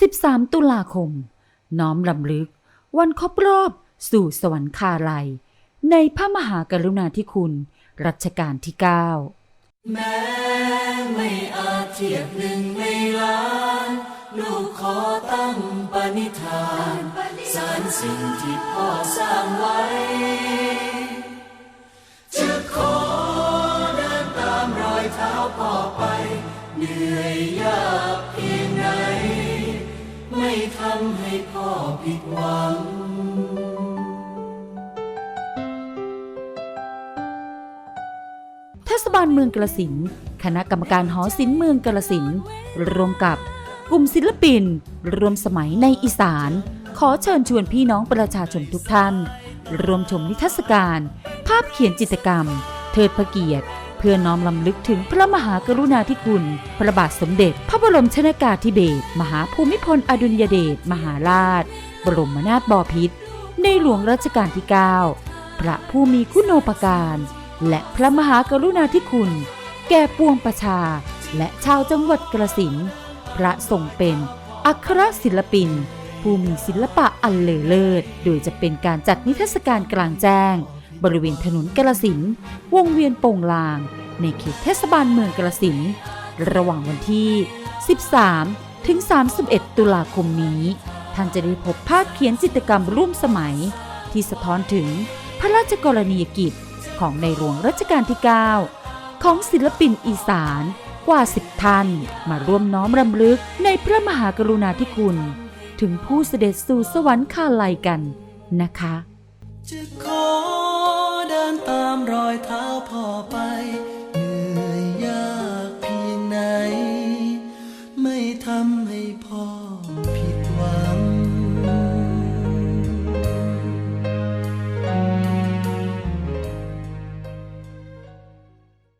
13 ตุลาคม น้อมลำลึก วันครบรอบสู่สวรรคาลัย ในพระมหากรุณาธิคุณ รัชกาลที่ 9 แม้ไม่อาจเทียบหนึ่งในล้านลูกขอตั้งปณิธานสารสิ่งที่พ่อสร้างไว้ จะขอเดินตามรอยเท้าพ่อไป เหนื่อยยากเพียงไหน ทำให้พ่อผิดหวัง เทศบาลเมืองกระสิน คณะกรรมการหอศิลป์เมืองกระสินรวมกับกลุ่มศิลปิน รวมสมัยในอีสาน ขอเชิญชวนพี่น้องประชาชนทุกท่าน รวมชมนิทรรศการ ภาพเขียนจิตรกรรม เทิดพระเกียรติ เพื่อน้อมลำลึกถึงพระมหากรุณาธิคุณ พระบาทสมเด็จ พระบรมชนากาธิเบศรมหาภูมิพลอดุลยเดชมหาราช บรมนาถบพิตรในหลวงรัชกาลที่ 9 พระผู้มีคุณูปการ และพระมหากรุณาธิคุณ แก่ปวงประชา และชาวจังหวัดกระสินพระทรงเป็น อัครศิลปิน ผู้มีศิลปะอันเลอเลิศ โดยจะเป็นการจัดนิทรรศการกลางแจ้ง บริเวณถนนกระสินวงเวียนโป่งลาง ในเขตเทศบาลเมืองกระสินระหว่างวันที่ 13 ถึง 31 ตุลาคมนี้ ท่านจะได้พบภาพเขียนจิตรกรรมร่วมสมัย ที่สะท้อนถึงพระราชกรณียกิจของในหลวงรัชกาลที่ 9 ของศิลปินอีสานกว่า 10 ท่าน มาร่วมน้อมรำลึกในพระมหากรุณาธิคุณ ถึงผู้เสด็จสู่สวรรคาลัยกันนะคะจะ นตามรอยเท้าพ่อไป